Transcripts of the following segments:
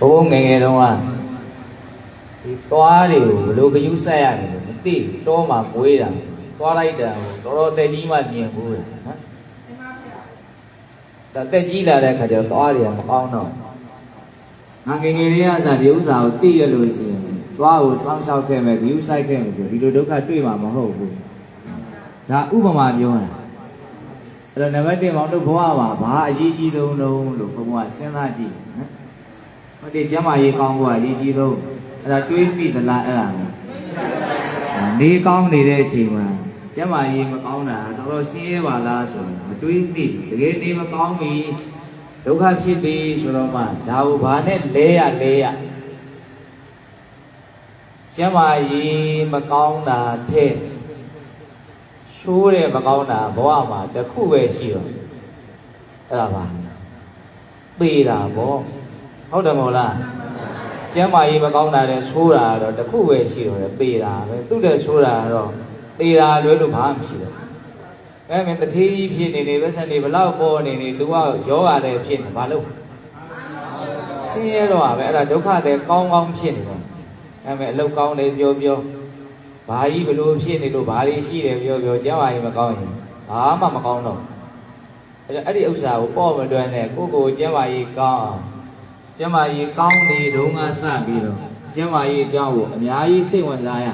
ဘုံငယ်ငယ်တုန်းကဒီသွားတွေကိုဘယ်လိုဂယုဆက်ရတယ်လို့မသိဘူးတောမှာမွေးတာသွားလိုက်တာကိုတော်တော်တက်ကြီးမှမြင်ဘူးလေနော်ဒါတက်ကြီးလာတဲ့ခါကျတော့သွားတွေကမကောင်းတော့ငါငယ်ငယ်လေးကစားဒီဥစ္စာကိုသိရလို့ရှိရင်သွားကိုစောင်းချောက်ခဲ့မယ်ဂယုဆိုင်ခဲ့မယ်ဆိုဒီလိုဒုက္ခတွေ့မှာမဟုတ်ဘူးဒါဥပမာပြောတာအဲ့တော့နံပါတ်1မောင်တို့ဘဝမှာဘာအရေးကြီးဆုံးလုံးလို့ဘုရားစဉ်းစားကြည့်နော် ဟုတ်တယ်ကျမ်းမာရေးကောင်းဖို့အရေးကြီးဆုံးအဲ့ဒါတွေးမိသလားအဲ့ဒါကိုနေကောင်းနေတဲ့အချိန်မှာကျမ်းမာရေးမကောင်းတာတော်တော်ဆင်းရဲပါလားဆိုတော့မတွေးမိဘူးတကယ်နေမကောင်းပြီဒုက္ခဖြစ်ပြီဆိုတော့မှဒါကိုဘာနဲ့လဲရလဲရကျမ်းမာရေးမကောင်းတာတဲ့ရှိုးတယ်မကောင်းတာဘဝမှာတစ်ခုပဲရှိတော့အဲ့ဒါပါပေတာဗော ဟုတ်တယ်မဟုတ်လားကျမ်းမာရေးမကောင်းတာတဲ့ဆိုးတာတော့တစ်ခုပဲရှိတော့တယ်ပေတာပဲသူ့တဲ့ဆိုးတာတော့ပေတာလွဲလို့ဘာမှမရှိတော့အဲမင်းတထေးကြီးဖြစ်နေနေပဲဆက်နေဘလောက်ပေါ်နေနေလူကယောဂလည်းဖြစ်နေဘာလို့ဆင်းရဲတော့ပဲအဲ့ဒါဒုက္ခတဲ့ကောင်းကောင်းဖြစ်နေတယ်အဲမဲ့အလုတ်ကောင်းတယ်ပြောပြောဘာကြီးဘလို့ဖြစ်နေလို့ဘာတွေရှိတယ်ပြောပြောကျမ်းမာရေးမကောင်းရင်ဘာမှမကောင်းတော့အဲ့ဒါအဲ့ဒီဥစ္စာကိုပေါ့မတွန်းနဲ့ကိုယ့်ကိုယ်ကျမ်းမာရေးကောင်းအောင် ကျမ်းမာရေးကောင်းနေတုန်းကစပြီးတော့ကျမ်းမာရေးအကြောင်းကိုအများကြီးစိတ်ဝင်စားရ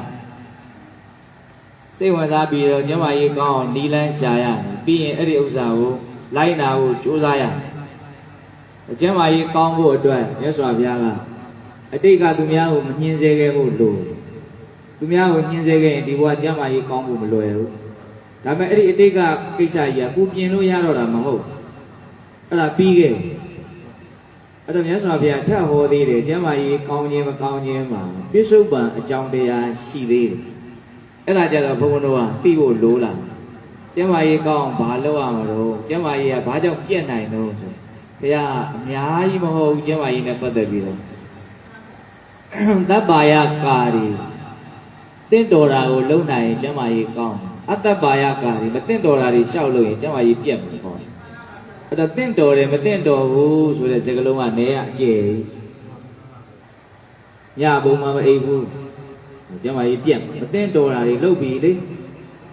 စိတ်ဝင်စားပြီးတော့ကျမ်းမာရေးကောင်းအောင်နီးလန်းရှာရတယ်ပြီးရင်အဲ့ဒီဥစ္စာကိုလိုက်နာဖို့ကြိုးစားရကျမ်းမာရေးကောင်းဖို့အတွက်မြတ်စွာဘုရားကအတိတ်ကသူများကိုမနှင်းစေခဲ့ဖို့လိုသူများကိုနှင်းစေခဲ့ရင်ဒီဘဝကျမ်းမာရေးကောင်းဖို့မလွယ်ဘူးဒါပေမဲ့အဲ့ဒီအတိတ်ကကိစ္စကြီးကကိုပြင်လို့ရတော့တာမဟုတ်အဲ့ဒါပြီးခဲ့ အဲ့တော့မြတ်စွာဘုရားထပ်ဟောသေးတယ်ကျမ်းမာရေးကောင်းခြင်းမကောင်းခြင်းမှာပြစ္ဆုတ်ပံအကြောင်းတရားရှိသေးတယ်အဲ့ဒါကြတော့ဘုန်းဘုန်းတို့ကသိဖို့လိုလာကျမ်းမာရေးကောင်းဘာလုပ်ရမှာတော့ကျမ်းမာရေးကဘာကြောင့်ပြည့်နိုင်တော့ဆိုဘုရားအများကြီးမဟုတ်ဘူးကျမ်းမာရေးနဲ့ပတ်သက်ပြီးတော့သဗ္ဗာယကာရီတင့်တော်တာကိုလုံနိုင်ရင်ကျမ်းမာရေးကောင်းအတ္တပါယကာရီမတင့်တော်တာတွေရှောက်လို့ရင်ကျမ်းမာရေးပြတ်မှာပေါ့ အဲ့တော့တင့်တော်တယ်မတင့်တော်ဘူးဆိုတဲ့စကားလုံးကနေရအကျယ်ညဘုံမှာမအိပ်ဘူးကျမ်းမာရေးပြတ်မတင့်တော်တာတွေလုပ်ပြီးလေ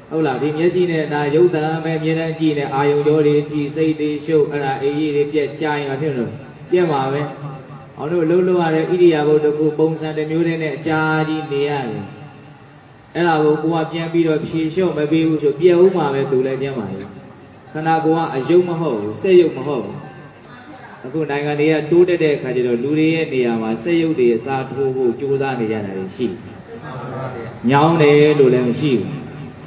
ဟုတ်လားဒီမျက်စိနဲ့နာရုပ်တံပဲမြင်တဲ့ကြည့်နေအာယုံကြောတွေကြည့်စိတ်တွေရှုပ်အဲ့ဒါအေးကြီးတွေပြက်ကြရင်ဖြစ်လို့ပြက်မှာပဲအောင်လို့လှုပ်လှုပ်ရတဲ့ဣရိယာပုတစ်ခုပုံစံတစ်မျိုးတည်းနဲ့အကြာကြီးနေရတယ်အဲ့ဒါကိုကိုကပြန်ပြီးတော့ဖြေလျှော့မပေးဘူးဆိုပြက်ဦးမှာပဲသူလည်းကျမ်းပါရဲ့ ခန္ဓာကိုယ်ကအယုံမဟုတ်ဘူးစက်ယုံမဟုတ်ဘူးအခုနိုင်ငံတွေကတိုးတက်တဲ့အခါကျတော့လူတွေရဲ့နေရာမှာစက်ယုတ်တွေအစားထိုးဖို့ကြိုးစားနေကြတာတွေရှိညောင်းတယ်လို့လည်းမရှိဘူး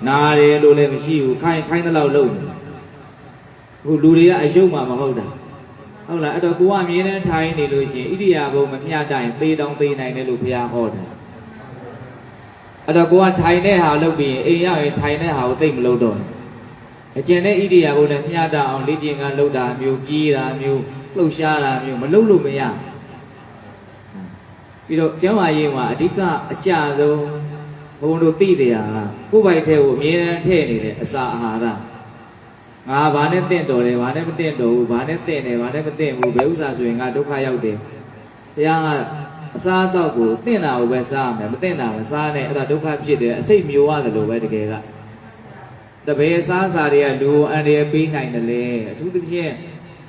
နာတယ်လို့လည်းမရှိဘူးခိုင်းခိုင်းတဲ့လောက်လုပ်နေအခုလူတွေကအယုံမှမဟုတ်တာဟုတ်လားအဲ့တော့ကိုကအမြဲတမ်းထိုင်နေလို့ရှိရင်ဣရိယာပုမမျှတိုင်သေတောင်သေနိုင်တယ်လို့ဘုရားဟောတယ်အဲ့တော့ကိုကထိုင်တဲ့ဟာလုပ်ပြီးရင်အိမ်ရောက်ရင်ထိုင်တဲ့ဟာကိုသိမ့်မလုပ်တော့ဘူး အကျင့်တဲ့ဣရိယာပုနဲ့မျှတအောင်လေ့ကျင့်ကလုပ်တာမျိုးကြီးတာမျိုးလှုပ်ရှားတာမျိုးမလုပ်လို့မရပြီးတော့ကျမ်းမာရေးမှာအဓိကအကြဆုံးဘုံတို့သိတယ်ဟာကိုယ်ပိုက်ထဲကိုအမြဲတမ်းထည့်နေတယ်အစာအာဟာရငါဘာနဲ့တင့်တော်တယ်ဘာနဲ့မတင့်တော်ဘူးဘာနဲ့တင့်တယ်ဘာနဲ့မတင့်ဘူးဘယ်ဥစ္စာဆိုရင်ငါဒုက္ခရောက်တယ်ဘုရားကအစားအသောက်ကိုတင့်တာကိုပဲစားရမယ်မတင့်တာမစားနဲ့အဲ့ဒါဒုက္ခဖြစ်တယ်အစိတ်မျိုးရတယ်လို့ပဲတကယ်က တပည့်စားစာတွေကလူအန္တရာယ်ပေးနိုင်တယ်လေအထူးသဖြင့်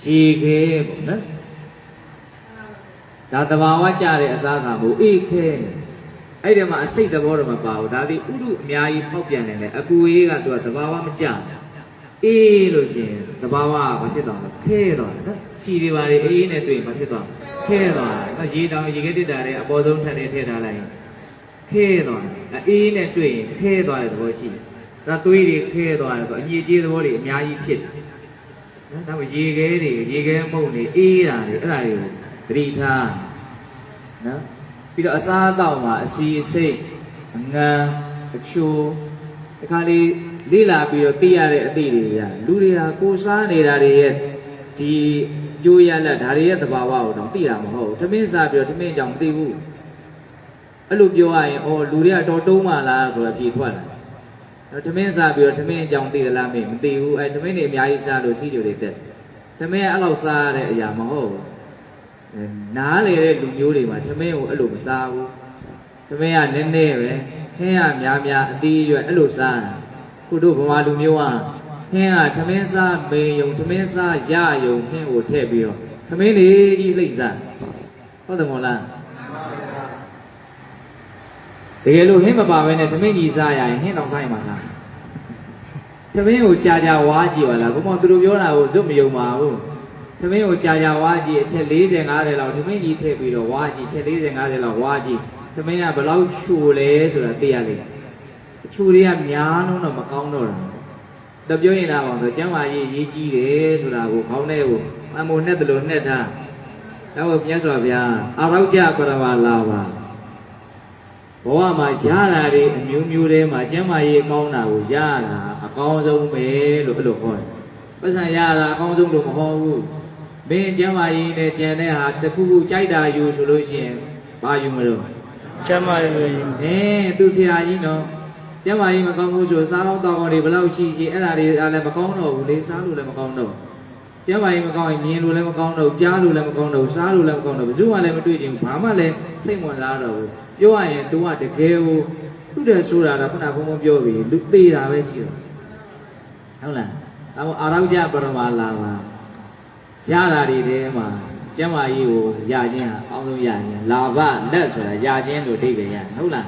ရေခဲပေါ့နော်ဒါတဘာဝကြတဲ့အစားအစာကိုအေးခဲအဲ့ဒီမှာအစိတ်သဘောတော့မပါဘူးဒါဒီဥဒုအများကြီးပေါက်ပြန်နေတယ်အကူအေးကသူကတဘာဝမကြအေးလို့ရှိရင်တဘာဝကဘာဖြစ်သွားလဲခဲသွားတယ်နော်ခြီတွေပါလေအေးနဲ့တွေ့ရင်ဘာဖြစ်သွားခဲသွားတယ်ရေတောင်ရေခဲတစ်တာတဲ့အပေါ်ဆုံးထပ်နေထည့်ထားလိုက်ရင်ခဲသွားတယ်အေးနဲ့တွေ့ရင်ခဲသွားတဲ့သဘောရှိတယ် ဒါသွေးတွေခဲသွားတယ်ဆိုအညစ်အကြေးသဘောတွေအများကြီးဖြစ်တယ်နော်ဒါပေမဲ့ရေခဲတွေရေခဲမုန့်တွေအေးတာတွေအဲ့ဒါတွေကိုသတိထားနော်ပြီးတော့အစားအသောက်မှာအစီအစိတ်အငံအချိုဒီခါလေးလေ့လာပြီးတော့သိရတဲ့အသည့်တွေရလူတွေဟာကိုစားနေတာတွေရဲ့ဒီကျိုးရလက်ဒါတွေရဲ့သဘာဝကိုတော့သိတာမဟုတ်ဘူးသမင်းစားပြီးတော့သမင်းကြောင့်မသိဘူးအဲ့လိုပြောရရင်အော်လူတွေကတော်တုံးမှလားဆိုတော့ဖြေထွက်လာ သမင်းစားပြီးတော့သမင်းအကြောင်းသိသလားမေးမသိဘူးအဲသမင်းတွေအများကြီးစားလို့စီးကြိုတွေတက်သမင်းကအဲ့လောက်စားရတဲ့အရာမဟုတ်ဘူးအဲနားလေတဲ့လူမျိုးတွေမှာသမင်းကိုအဲ့လိုမစားဘူးသမင်းကနည်းနည်းပဲဟင်းကများများအသီးအရွက်အဲ့လိုစားတာခုတို့ဗမာလူမျိုးကဟင်းကသမင်းစားမေယုံသမင်းစားရယုံဟင်းကိုထည့်ပြီးတော့သမင်းလေးကြီးလှိမ့်စားဟုတ်တယ်မို့လား တကယ်လို့ဟင်းမပါဘဲနဲ့သမင်းကြီးစားရရင်ဟင်းတော့စားရင်မစားသမင်းကိုကြာကြာဝါကြည့်ပါလားဘုမောသူတို့ပြောတာကိုဇွတ်မယုံပါဘူးသမင်းကိုကြာကြာဝါကြည့်အချက်40 50လောက်သမင်းကြီးထည့်ပြီးတော့ဝါကြည့်အချက်40 50လောက်ဝါကြည့်သမင်းကဘယ်လောက်ချူလဲဆိုတာသိရလိမ့်မယ်အချူတွေကများလုံးတော့မကောင်းတော့တာတပြောရင်လာပါဆိုကျမ်းမာရေးရေးကြီးတယ်ဆိုတာကိုခေါင်းထဲကိုအမိုနဲ့တလို့နှက်ထားတော့မြတ်စွာဘုရားအာရောကြပရမလာပါ ဘဝမှာရတာတွေအမျိုးမျိုးထဲမှာကျမ်းမာရေးကောင်းတာကိုရတာအကောင်းဆုံးပဲလို့အဲ့လိုဟောတယ်။ပတ်စံရတာအကောင်းဆုံးလို့မဟောဘူး။မင်းကျမ်းမာရေးနဲ့ကြံတဲ့ဟာတစ်ခုခုကြိုက်တာယူဆိုလို့ရှိရင်ဘာယူမလို့ကျမ်းမာရေးအင်းသူဆရာကြီးနော်ကျမ်းမာရေးမကောင်းဘူးဆိုစားကောင်းတောက်ကောင်းတွေဘယ်လောက်ရှိရှိအဲ့ဒါတွေအားလည်းမကောင်းတော့ဘူးလေစားလို့လည်းမကောင်းတော့ ကျမ်းမာရေးမကောင်းရင်မြင်လို့လည်းမကောင်းတော့ကြားလို့လည်းမကောင်းတော့စားလို့လည်းမကောင်းတော့ဘယ်သူမှလည်းမတွေ့ချင်ဘူးဘာမှလည်းစိတ်ဝင်စားတော့ဘူးပြောရရင် तू ကတကယ်ကိုသူ့တဲ့ဆိုတာကခုနကဘုံဘုံပြောပြီးလူသေးတာပဲရှိတော့ဟုတ်လားအဲမို့အာရောက်ကြပရမလာပါရတာတွေထဲမှာကျမ်းမာရေးကိုရခြင်းဟာအကောင်းဆုံးရခြင်းလာဘလက်ဆိုတာရခြင်းလို့အဓိပ္ပာယ်ရဟုတ်လား